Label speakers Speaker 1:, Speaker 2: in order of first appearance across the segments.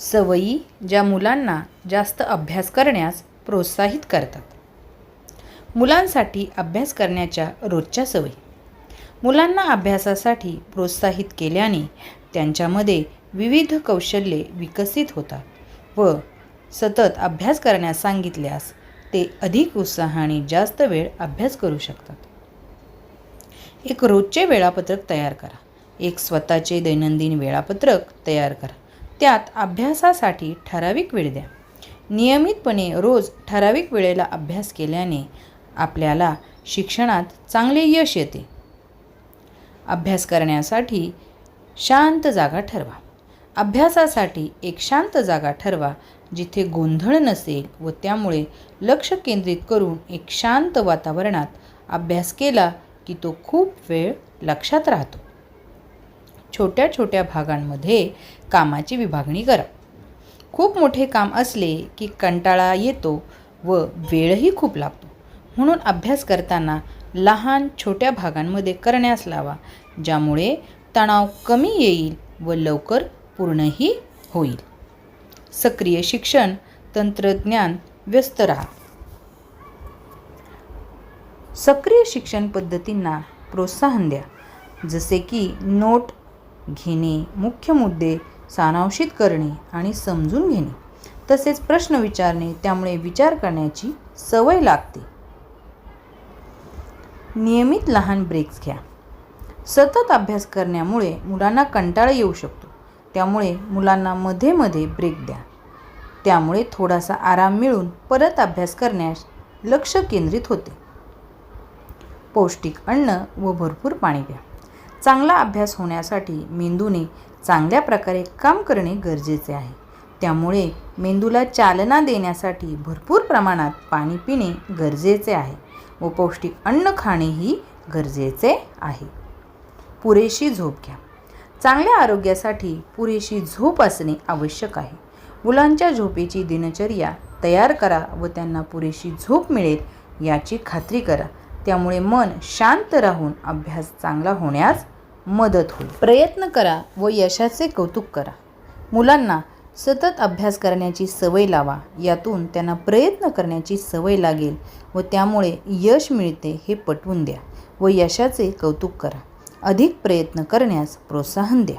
Speaker 1: सवयी ज्या मुलांना जास्त अभ्यास करण्यास प्रोत्साहित करतात. मुलांसाठी अभ्यास करण्याच्या रोजच्या सवयी. मुलांना अभ्यासासाठी प्रोत्साहित केल्याने त्यांच्यामध्ये विविध कौशल्ये विकसित होतात व सतत अभ्यास करण्यास सांगितल्यास ते अधिक उत्साहाने जास्त वेळ अभ्यास करू शकतात. एक रोजचे वेळापत्रक तयार करा. एक स्वतःचे दैनंदिन वेळापत्रक तयार करा. त्यात अभ्यासासाठी ठराविक वेळ द्या. नियमितपणे रोज ठराविक वेळेला अभ्यास केल्याने आपल्याला शिक्षणात चांगले यश येते. अभ्यास करण्यासाठी शांत जागा ठरवा. अभ्यासासाठी एक शांत जागा ठरवा जिथे गोंधळ नसेल व त्यामुळे लक्ष केंद्रित करून एक शांत वातावरणात अभ्यास केला की तो खूप वेळ लक्षात राहतो. छोट्या छोट्या भागांमध्ये कामाची विभागणी करा. खूप मोठे काम असले की कंटाळा येतो व वेळही खूप लागतो. म्हणून अभ्यास करताना लहान छोट्या भागांमध्ये करण्यास लावा ज्यामुळे तणाव कमी येईल व लवकर पूर्णही होईल. सक्रिय शिक्षण तंत्रज्ञान व्यस्त राहा. सक्रिय शिक्षण पद्धतींना प्रोत्साहन द्या. जसे की नोट घेणे मुख्य मुद्दे सारांशित करणे आणि समजून घेणे. तसेच प्रश्न विचारणे त्यामुळे विचार करण्याची सवय लागते. नियमित लहान ब्रेक्स घ्या. सतत अभ्यास करण्यामुळे मुलांना कंटाळा येऊ शकतो. त्यामुळे मुलांना मध्ये मध्ये ब्रेक द्या. त्यामुळे थोडासा आराम मिळून परत अभ्यास करण्यास लक्ष केंद्रित होते. पौष्टिक अन्न व भरपूर पाणी प्या चांगला अभ्यास होण्यासाठी मेंदूने चांगल्या प्रकारे काम करणे गरजेचे आहे. त्यामुळे मेंदूला चालना देण्यासाठी भरपूर प्रमाणात पाणी पिणे गरजेचे आहे व पौष्टिक अन्न खाणेही गरजेचे आहे. पुरेशी झोप घ्या. चांगल्या आरोग्यासाठी पुरेशी झोप असणे आवश्यक आहे. मुलांच्या झोपेची दिनचर्या तयार करा व त्यांना पुरेशी झोप मिळेल याची खात्री करा. त्यामुळे मन शांत राहून अभ्यास चांगला होण्यास मदत होईल. प्रयत्न करा व यशाचे कौतुक करा. मुलांना सतत अभ्यास करण्याची सवय लावा. यातून त्यांना प्रयत्न करण्याची सवय लागेल व त्यामुळे यश मिळते हे पटवून द्या व यशाचे कौतुक करा. अधिक प्रयत्न करण्यास प्रोत्साहन द्या.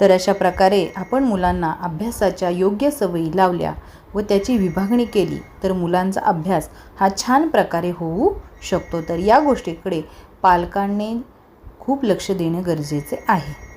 Speaker 1: तर अशा प्रकारे आपण मुलांना अभ्यासाच्या योग्य सवयी लावल्या व त्याची विभागणी केली तर मुलांचा अभ्यास हा छान प्रकारे होऊ शकतो. तर या गोष्टीकडे पालकांनी खूप लक्ष देणे गरजेचे आहे.